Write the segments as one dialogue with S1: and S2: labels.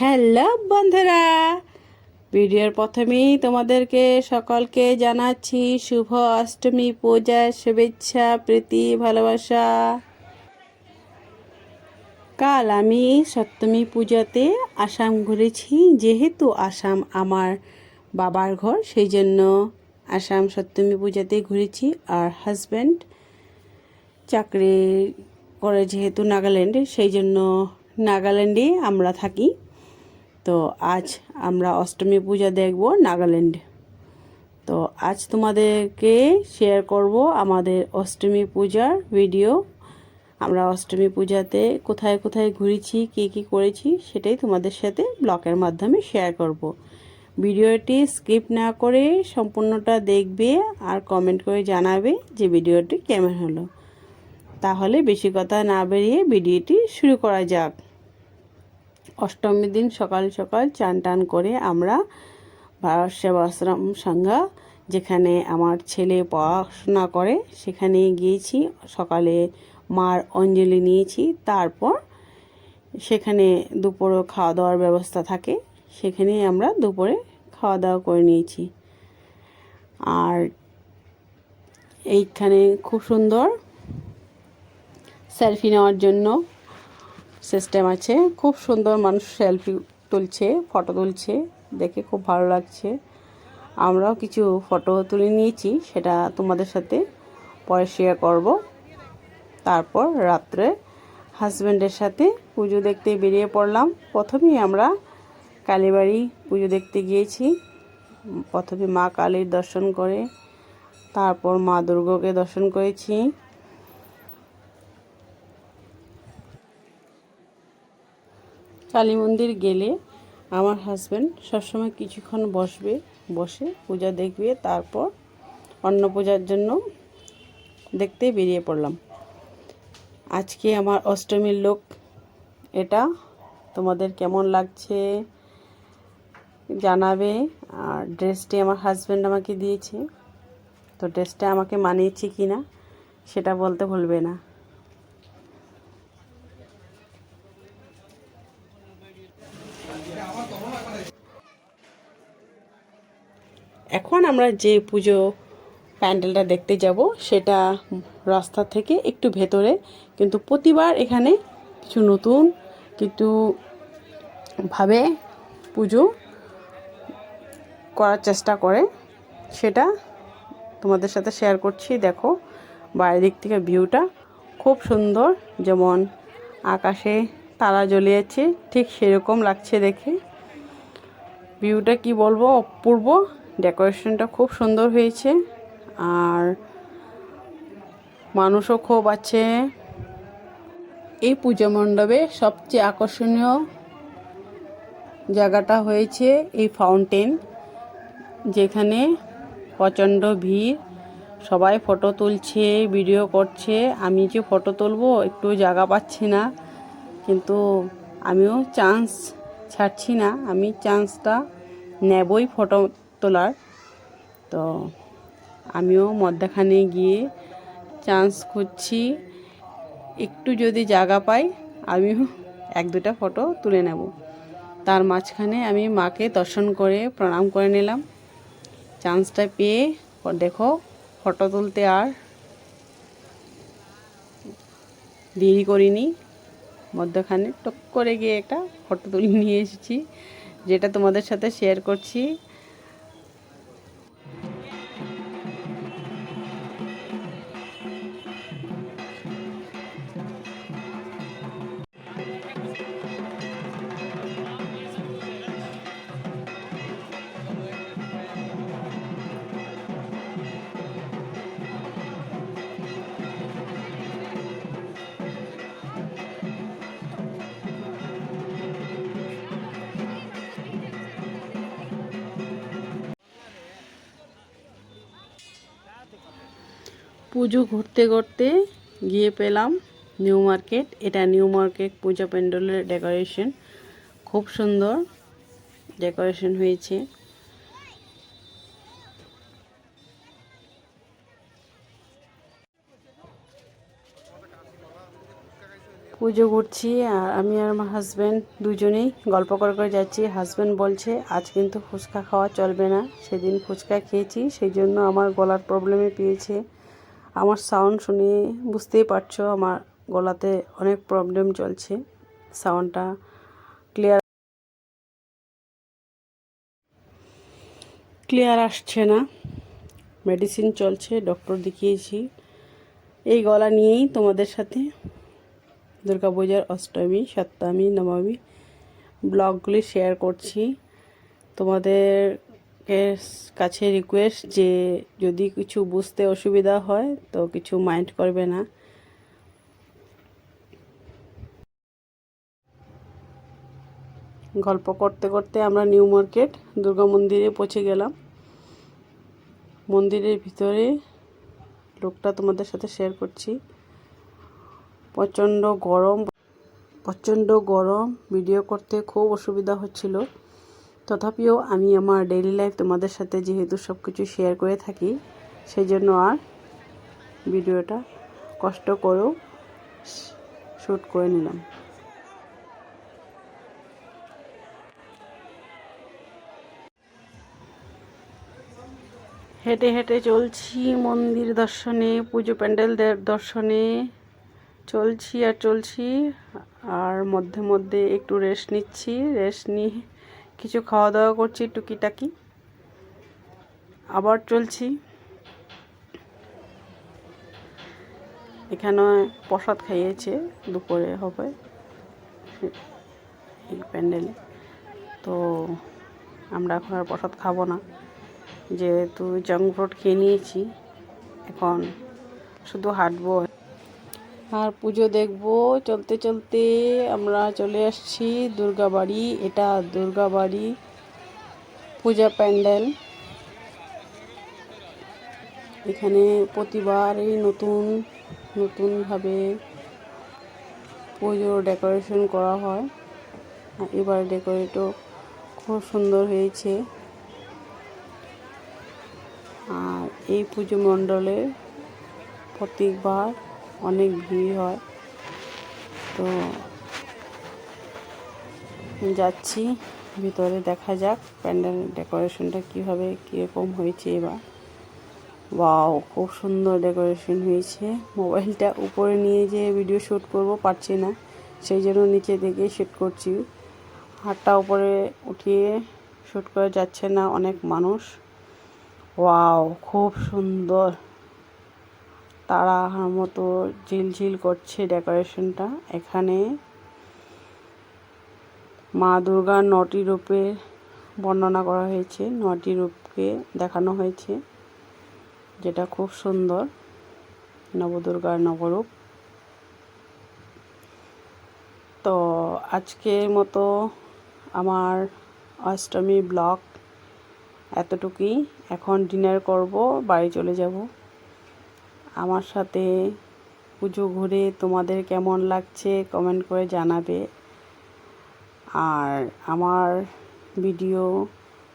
S1: Hello বন্ধুরা। ভিডিওর প্রথমেই তোমাদেরকে সকলকে জানাচ্ছি শুভ অষ্টমী পূজা, শুভেচ্ছা, প্রীতি, ভালোবাসা। কাল আমি সপ্তমী পূজাতে আসাম ঘুরেছি, যেহেতু আসাম আমার বাবার ঘর, সেই জন্য আসাম সপ্তমী পূজাতে ঘুরেছি। আর হাজব্যান্ড চাকরি করে যেহেতু নাগাল্যান্ডে, সেই জন্য নাগাল্যান্ডে আমরা থাকি। তো আজ আমরা অষ্টমী পূজা দেখব নাগাল্যান্ডে। তো আজ তোমাদেরকে শেয়ার করব আমাদের অষ্টমী পূজার ভিডিও আমরা অষ্টমী পূজাতে কোথায় কোথায় ঘুরেছি, কী কী করেছি সেটাই তোমাদের সাথে ব্লগের মাধ্যমে শেয়ার করব। ভিডিওটি স্কিপ না করে সম্পূর্ণটা দেখবে আর কমেন্ট করে জানাবে যে ভিডিওটি কেমন হলো। তাহলে বেশি কথা না বেরিয়ে ভিডিওটি শুরু করা যাক। অষ্টমীর দিন সকাল সকাল চান টান করে আমরা ভারত সেবাশ্রম সংঘা যেখানে আমার ছেলে পড়াশোনা করে, সেখানে গিয়েছি। সকালে মার অঞ্জলি নিয়েছি। তারপর সেখানে দুপুরে খাওয়া দাওয়ার ব্যবস্থা থাকে। সেখানে আমরা দুপুরে খাওয়া দাওয়া করে নিয়েছি। আর এইখানে খুব সুন্দর সেলফি নেওয়ার জন্য সিস্টেম আছে। খুব সুন্দর মানুষ সেলফি তুলছে ফটো তুলছে, দেখে খুব ভালো লাগছে। আমরাও কিছু ফটো তুলে নিয়েছি, সেটা তোমাদের সাথে পরে শেয়ার করব। তারপর রাত্রে হাজব্যান্ডের সাথে পুজো দেখতে বেরিয়ে পড়লাম। প্রথমেই আমরা কালীবাড়ি পুজো দেখতে গিয়েছি। প্রথমে মা কালীর দর্শন করে, তারপর মা দুর্গাকে দর্শন করেছি। কালী মন্দির গেলে আমার হাজব্যান্ড সবসময় কিছুক্ষণ বসবে, বসে পূজা দেখবে, তারপর অন্ন পূজার জন্য দেখতে বেরিয়ে পড়লাম। আজকে আমার অষ্টমীর লোক এটা। তোমাদের কেমন লাগছে জানাবে। আর ড্রেসটি আমার হাজব্যান্ড আমাকে দিয়েছে। তো ড্রেসটা আমাকে মানিয়েছে কি না সেটা বলতে ভুলবে না। এখন আমরা যে পুজো প্যান্ডেলটা দেখতে যাব, সেটা রাস্তা থেকে একটু ভেতরে। কিন্তু প্রতিবার এখানে কিছু নতুন, কিছু ভাবে পুজো করার চেষ্টা করে। সেটা তোমাদের সাথে শেয়ার করছি, দেখো বাইরের দিক থেকে ভিউটা খুব সুন্দর, যেমন আকাশে তারা জ্বলিয়েছে, ঠিক সেরকম লাগছে দেখে। ভিউটা কি বলব, অপূর্ব। ডেকোরেশনটা খুব সুন্দর হয়েছে আর মানুষও খুব আছে। এই পুজো মণ্ডপে সবচেয়ে আকর্ষণীয় জায়গাটা হয়েছে এই ফাউন্টেন, যেখানে প্রচণ্ড ভিড়। সবাই ফটো তুলছে, ভিডিও করছে। আমি যে ফটো তুলবো, একটু জায়গা পাচ্ছি না। কিন্তু আমিও চান্স ছাড়ছি না। আমি চান্সটা নেবই ফটো তোলার। তো আমিও মধ্যখানে গিয়ে চান্স খুঁজছি। একটু যদি জায়গা পাই, আমিও এক দুটা ফটো তুলে নেব। তার মাঝখানে আমি মাকে দর্শন করে প্রণাম করে নিলাম। চান্সটা পেয়ে দেখো ফটো তুলতে আর দেরি করিনি। মধ্যখানে টক করে গিয়ে একটা ফটো তুলে নিয়ে এসেছি, যেটা তোমাদের সাথে শেয়ার করছি। পুজো ঘুরতে ঘুরতে গিয়ে পেলাম নিউ মার্কেট। এটা নিউ মার্কেট পূজা প্যান্ডেলের ডেকোরেশন। খুব সুন্দর ডেকোরেশন হয়েছে। পুজো ঘুরছি আর আমি আর আমার হাজব্যান্ড দুজনেই গল্প করে করে যাচ্ছি। হাজব্যান্ড বলছে, আজ কিন্তু ফুচকা খাওয়া চলবে না। সেদিন ফুচকা খেয়েছি, সেই জন্য আমার গলার প্রবলেমে পেয়েছে। আমার সাউন্ড শুনে বুঝতেই পারছ আমার গলাতে অনেক প্রবলেম চলছে। সাউন্ডটা ক্লিয়ার ক্লিয়ার আসছে না। মেডিসিন চলছে ডক্টর দেখিয়েছি। এই গলা নিয়েই তোমাদের সাথে দুর্গাপূজার অষ্টমী, সপ্তমী, নবমী ব্লগগুলি শেয়ার করছি। তোমাদের কাছে রিকোয়েস্ট যে যদি কিছু বুঝতে অসুবিধা হয়, তো কিছু মাইন্ড করবে না। গল্প করতে করতে আমরা নিউ মার্কেট, দুর্গা মন্দিরে পৌঁছে গেলাম। মন্দিরের ভিতরে লোকটা তোমাদের সাথে শেয়ার করছি। প্রচণ্ড গরম প্রচণ্ড গরম ভিডিও করতে খুব অসুবিধা হচ্ছিল। তথাপিও আমি আমার ডেইলি লাইফ তোমাদের সাথে যেহেতু সব কিছু শেয়ার করে থাকি সেই জন্য আর ভিডিওটা কষ্ট করেও শ্যুট করে নিলাম। হেঁটে হেঁটে চলছি মন্দির দর্শনে, পুজো প্যান্ডেল দর্শনে। চলছি আর চলছি, আর মধ্যে মধ্যে একটু রেস্ট নিচ্ছি রেস্ট নিয়ে কিছু খাওয়া দাওয়া করছি, টুকিটাকি। আবার চলছি। এখানে প্রসাদ খাইয়েছে, দুপুরে হবে। এই প্যান্ডেলে। তো আমরা এখন আর প্রসাদ খাব না। যেহেতু জাঙ্ক ফ্রুট খেয়ে নিয়েছি, এখন শুধু হাঁটবো। আর পুজো দেখব। চলতে চলতে আমরা চলে আসছি দুর্গাবাড়ি। এটা দুর্গাবাড়ি পূজা প্যান্ডেল। এখানে প্রতিবারই নতুন, নতুনভাবে পুজোর ডেকোরেশন করা হয়। এবার ডেকোরেটও খুব সুন্দর হয়েছে। আর এই পুজো মণ্ডলে প্রত্যেকবার অনেক ভিড় হয়। তো যাচ্ছি, ভিতরে দেখা যাক প্যান্ডেল ডেকোরেশনটা কীভাবে, কীরকম হয়েছে এবার। বাও খুব সুন্দর ডেকোরেশন হয়েছে। মোবাইলটা উপরে নিয়ে যে ভিডিও শ্যুট করব পারছি না, সেই জন্য নিচে দেখে শ্যুট করছি। হাতটা উপরে উঠিয়ে শ্যুট করে যাচ্ছে না অনেক মানুষ। ওয়াও, খুব সুন্দর। তারার মতো ঝিলঝিল করছে ডেকোরেশনটা। এখানে মা দুর্গার নটি রূপে বর্ণনা করা হয়েছে, নটি রূপকে দেখানো হয়েছে, যেটা খুব সুন্দর। নবদুর্গার নবরূপ। তো আজকের মতো আমার অষ্টমী ব্লগ এতটুকুই। এখন ডিনার করব, বাড়ি চলে যাব। আমার সাথে পুজো ঘুরে তোমাদের কেমন লাগছে কমেন্ট করে জানাবে। আর আমার ভিডিও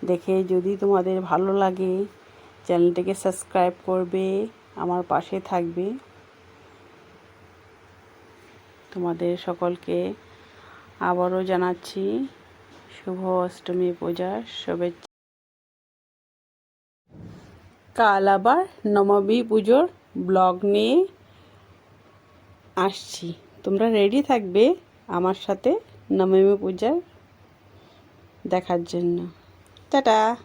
S1: দেখে যদি তোমাদের ভালো লাগে চ্যানেলটিকে সাবস্ক্রাইব করবে, আমার পাশে থাকবে। তোমাদের সকলকে আবারও জানাচ্ছি, শুভ অষ্টমী পূজার শুভেচ্ছা। কাল আবার নবমী পুজোর ব্লগ নিয়ে আসছি। তোমরা রেডি থাকবে আমার সাথে নবমী পূজার দেখার জন্য। টাটা!